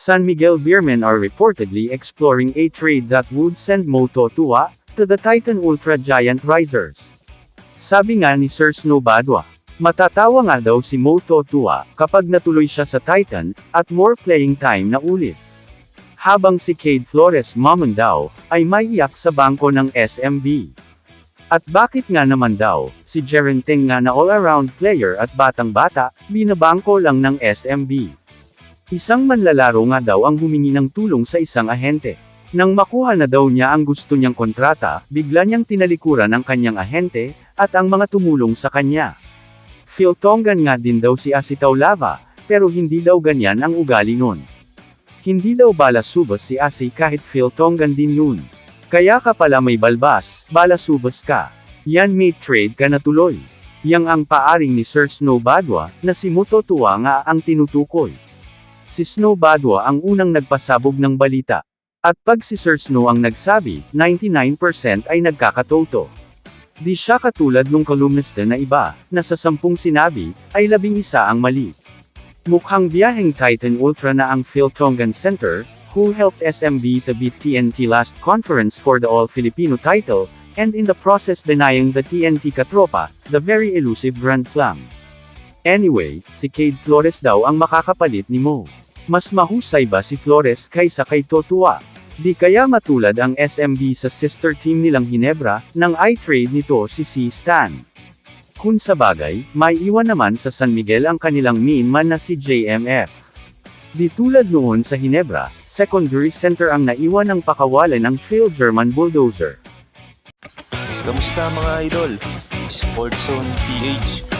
San Miguel Beermen are reportedly exploring a trade that would send Moto Tua to the Titan Ultra Giant Risers. Sabi nga ni Sir Snow Badwa, matatawa nga daw si Moto Tua kapag natuloy siya sa Titan at more playing time na ulit. Habang si Cade Flores Mamon daw ay maiyak sa bangko ng SMB. At bakit nga naman daw, si Jerenteng nga na all-around player at batang-bata, binabangko lang ng SMB. Isang manlalaro nga daw ang humingi ng tulong sa isang ahente. Nang makuha na daw niya ang gusto niyang kontrata, bigla niyang tinalikuran ang kanyang ahente, at ang mga tumulong sa kanya. Phil Tongan nga din daw si Asitaw Lava, pero hindi daw ganyan ang ugali nun. Hindi daw balasubas si Asi kahit Phil Tongan din yun. Kaya ka pala may balbas, balasubas ka. Yan may trade ka na tuloy. Yang ang paaring ni Sir Snow Badwa, na si Muto Tua nga ang tinutukoy. Si Snow Badwa ang unang nagpasabog ng balita. At pag si Sir Snow ang nagsabi, 99% ay nagkakatoto. Di siya katulad nung columnista na iba, na sa sampung sinabi, ay labing isa ang mali. Mukhang biyaheng Titan Ultra na ang Phil Tongan Center, who helped SMB to beat TNT last conference for the All-Filipino title, and in the process denying the TNT Katropa, the very elusive Grand Slam. Anyway, si Cade Flores daw ang makakapalit ni Mo. Mas mahusay ba si Flores kaysa kay Totua? Di kaya matulad ang SMB sa sister team nilang Hinebra, nang i-trade nito si C. Stan. Kung sa bagay, may iwan naman sa San Miguel ang kanilang main man na si JMF. Di tulad noon sa Hinebra, secondary center ang naiwan ng pakawalan ng Phil German Bulldozer. Kamusta mga idol? Sports Zone PH